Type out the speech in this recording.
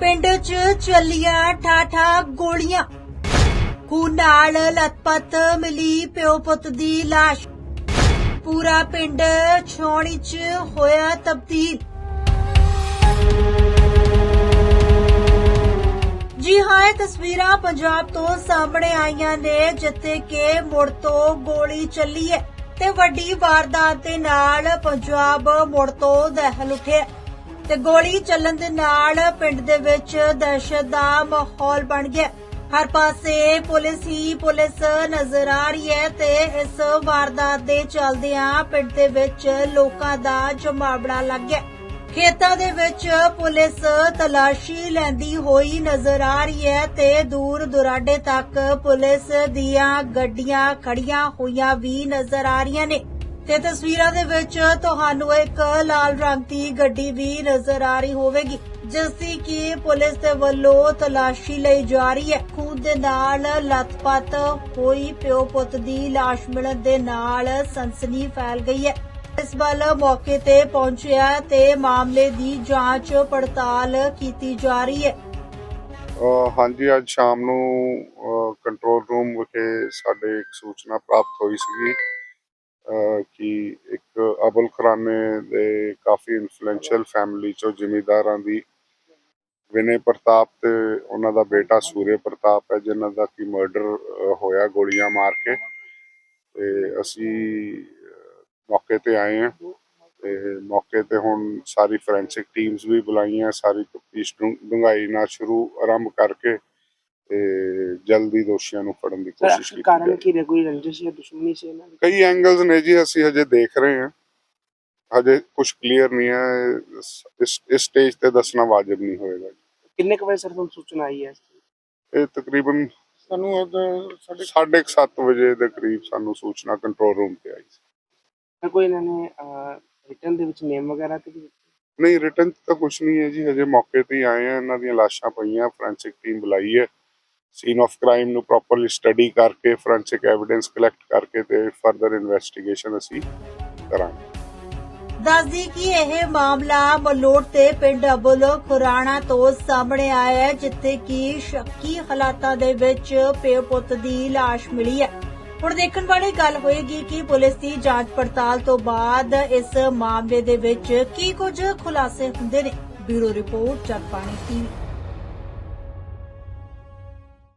ਪਿੰਡ 'ਚ ਚੱਲੀਆਂ ਠਾਠਾ ਗੋਲੀਆਂ। ਖੂਨ ਨਾਲ ਲਤਪਤ ਮਿਲੀ ਪਿਓ ਪੁੱਤ ਦੀ ਲਾਸ਼। ਪੂਰਾ ਪਿੰਡ ਛਾਉਣੀ 'ਚ ਹੋਇਆ ਤਬਦੀਲ। ਜੀ ਹਾਂ, ਇਹ ਤਸਵੀਰਾਂ ਪੰਜਾਬ ਤੋਂ ਸਾਹਮਣੇ ਆਈਆਂ ਨੇ, ਜਿੱਥੇ ਕਿ ਮੁੜ ਤੋਂ ਗੋਲੀ ਚੱਲੀ ਹੈ ਤੇ ਵੱਡੀ ਵਾਰਦਾਤ ਦੇ ਨਾਲ ਪੰਜਾਬ ਮੁੜ ਤੋਂ ਦਹਿਲ ਉੱਠਿਆ। ਤੇ ਗੋਲੀ ਚੱਲਣ ਦੇ ਨਾਲ ਪਿੰਡ ਦੇ ਵਿੱਚ ਦਹਿਸ਼ਤ ਦਾ ਮਾਹੌਲ ਬਣ ਗਿਆ। ਹਰ ਪਾਸੇ ਪੁਲਿਸ ਹੀ ਪੁਲਿਸ ਨਜ਼ਰ ਆ ਰਹੀ ਹੈ ਤੇ ਇਸ ਵਾਰਦਾਤ ਦੇ ਚੱਲਦਿਆਂ ਪਿੰਡ ਦੇ ਵਿੱਚ ਲੋਕਾਂ ਦਾ ਜਮਾਵੜਾ ਲੱਗ ਗਿਆ। ਖੇਤਾਂ ਦੇ ਵਿੱਚ ਪੁਲਿਸ ਤਲਾਸ਼ੀ ਲੈਂਦੀ ਹੋਈ ਨਜ਼ਰ ਆ ਰਹੀ ਹੈ ਤੇ ਦੂਰ ਦੁਰਾਡੇ ਤੱਕ ਪੁਲਿਸ ਦੀਆਂ ਗੱਡੀਆਂ ਖੜੀਆਂ ਹੋਈਆਂ ਵੀ ਨਜ਼ਰ ਆ ਰਹੀਆਂ ਨੇ। ਤੇ ਤਸਵੀਰਾਂ ਦੇ ਵਿੱਚ ਤੁਹਾਨੂੰ ਇੱਕ ਲਾਲ ਰੰਗ ਦੀ ਗੱਡੀ ਵੀ ਨਜ਼ਰ ਆ ਰਹੀ ਹੋਵੇਗੀ ਜਿਸ ਦੀ ਕਿ ਪੁਲਿਸ ਦੇ ਵੱਲੋਂ ਤਲਾਸ਼ੀ ਲਈ ਜਾ ਰਹੀ ਹੈ। ਖੂਨ ਦੇ ਨਾਲ ਲਤਪਤ ਹੋਈ, ਪਿਓ ਪੁੱਤ ਦੀ ਲਾਸ਼ ਮਿਲਣ ਦੇ ਨਾਲ ਸਨਸਨੀ ਫੈਲ ਗਈ ਹੈ। ਇਸ ਵੱਲ ਮੌਕੇ ਤੇ ਪਹੁੰਚਿਆ ਤੇ ਮਾਮਲੇ ਦੀ ਜਾਂਚ ਪੜਤਾਲ ਕੀਤੀ ਜਾ ਰਹੀ ਹੈ। ਹਾਂਜੀ, ਅੱਜ ਸ਼ਾਮ ਨੂੰ ਕੰਟਰੋਲ ਰੂਮ ਵਿਖੇ ਸਾਡੇ ਇੱਕ ਸੂਚਨਾ ਪ੍ਰਾਪਤ ਹੋਈ ਸੀਗੀ। ਕਿ ਇੱਕ ਅਬੁਲ ਖਰਾਨੇ ਦੇ ਕਾਫੀ ਇਨਫਲੂਐਂਸ਼ੀਅਲ ਫੈਮਿਲੀ ਚੋਂ ਜ਼ਿਮੀਂਦਾਰਾਂ ਦੀ ਵਿਨੇ ਪ੍ਰਤਾਪ ਤੇ ਉਹਨਾਂ ਦਾ ਬੇਟਾ ਸੂਰੇ ਪ੍ਰਤਾਪ ਹੈ, ਜਿਨ੍ਹਾਂ ਦਾ ਕੀ ਮਰਡਰ ਹੋਇਆ ਗੋਲੀਆਂ ਮਾਰ ਕੇ। ਤੇ ਅਸੀਂ ਮੌਕੇ ਤੇ ਆਏ ਹਾਂ। ਤੇ ਮੌਕੇ ਤੇ ਹੁਣ ਸਾਰੀ ਫੋਰੈਂਸਿਕ ਟੀਮਸ ਵੀ ਬੁਲਾਈਆਂ, ਸਾਰੀ ਤਫਤੀਸ਼ ਡੂੰਘਾਈ ਨਾਲ ਸ਼ੁਰੂ, ਆਰੰਭ ਕਰਕੇ ਤੇ ਜਲਦੀ ਦੋਸ਼ੀਆਂ ਨੂੰ ਫੜਨ ਦੀ ਕੋਸ਼ਿਸ਼ ਕੀਤੀ ਕਾਰਨ ਕੀ ਰਿਹਾ ਕੋਈ ਰੰਜਿਸ਼ ਜਾਂ ਦੁਸ਼ਮਣੀ ਸੀ ਇਹਨਾਂ ਦੀ? ਕਈ ਐਂਗਲਸ ਨੇ ਜੀ ਅਸੀਂ ਹਜੇ ਦੇਖ ਰਹੇ ਹਾਂ। ਹਜੇ ਕੁਝ ਕਲੀਅਰ ਨਹੀਂ ਹੈ। ਇਸ ਇਸ ਸਟੇਜ ਤੇ ਦੱਸਣਾ ਵਾਜਬ ਨਹੀਂ ਹੋਏਗਾ। ਕਿੰਨੇ ਕੁ ਵਜੇ ਸਰ ਤੁਹਾਨੂੰ ਸੂਚਨਾ ਆਈ ਹੈ? ਇਹ ਤਕਰੀਬਨ ਸਾਨੂੰ ਸਾਢੇ 7:30 ਵਜੇ ਦੇ ਕਰੀਬ ਸਾਨੂੰ ਸੂਚਨਾ ਕੰਟਰੋਲ ਰੂਮ ਤੇ ਆਈ ਸੀ। ਕੋਈ ਇਹਨਾਂ ਨੇ ਰਿਟਰਨ ਦੇ ਵਿੱਚ ਨੇਮ ਵਗੈਰਾ ਤੇ? ਨਹੀਂ ਰਿਟਰਨ ਤਾਂ ਕੁਝ ਨਹੀਂ ਹੈ ਜੀ। ਹਜੇ ਮੌਕੇ ਤੇ ਹੀ ਆਏ ਆ ਇਹਨਾਂ ਦੀਆਂ ਲਾਸ਼ਾਂ ਪਈਆਂ ਫੋਰੈਂਸਿਕ ਟੀਮ ਬੁਲਾਈ ਹੈ। ਸੀਨ ਆਫ ਕ੍ਰਾਈਮ ਨੂੰ ਪ੍ਰੋਪਰਲੀ ਸਟੱਡੀ ਕਰਕੇ ਫੋਰੈਂਸਿਕ ਐਵੀਡੈਂਸ ਕਲੈਕਟ ਕਰਕੇ ਤੇ ਫਰਦਰ ਇਨਵੈਸਟੀਗੇਸ਼ਨ ਅਸੀਂ ਕਰਾਂਗੇ। ਦੱਸਦੀ ਕਿ ਇਹ ਮਾਮਲਾ ਮਲੋਟ ਤੇ ਪਿੰਡ ਅਬੁਲ ਖੁਰਾਣਾ ਤੋਂ ਸਾਹਮਣੇ ਆਇਆ ਹੈ, ਜਿੱਥੇ ਕਿ ਸ਼ੱਕੀ ਹਾਲਾਤਾਂ ਦੇ ਵਿੱਚ ਪਿਓ ਪੁੱਤ ਦੀ ਲਾਸ਼ ਮਿਲੀ ਹੈ। ਹੁਣ ਦੇਖਣ ਵਾਲੀ ਗੱਲ ਹੋਏਗੀ ਕਿ ਪੁਲਿਸ ਦੀ ਜਾਂਚ ਪੜਤਾਲ ਤੋਂ ਬਾਅਦ ਇਸ ਮਾਮਲੇ ਦੇ ਵਿੱਚ ਕੀ ਕੁਝ ਖੁਲਾਸੇ ਹੁੰਦੇ ਨੇ। Bureau report Jagbani TV.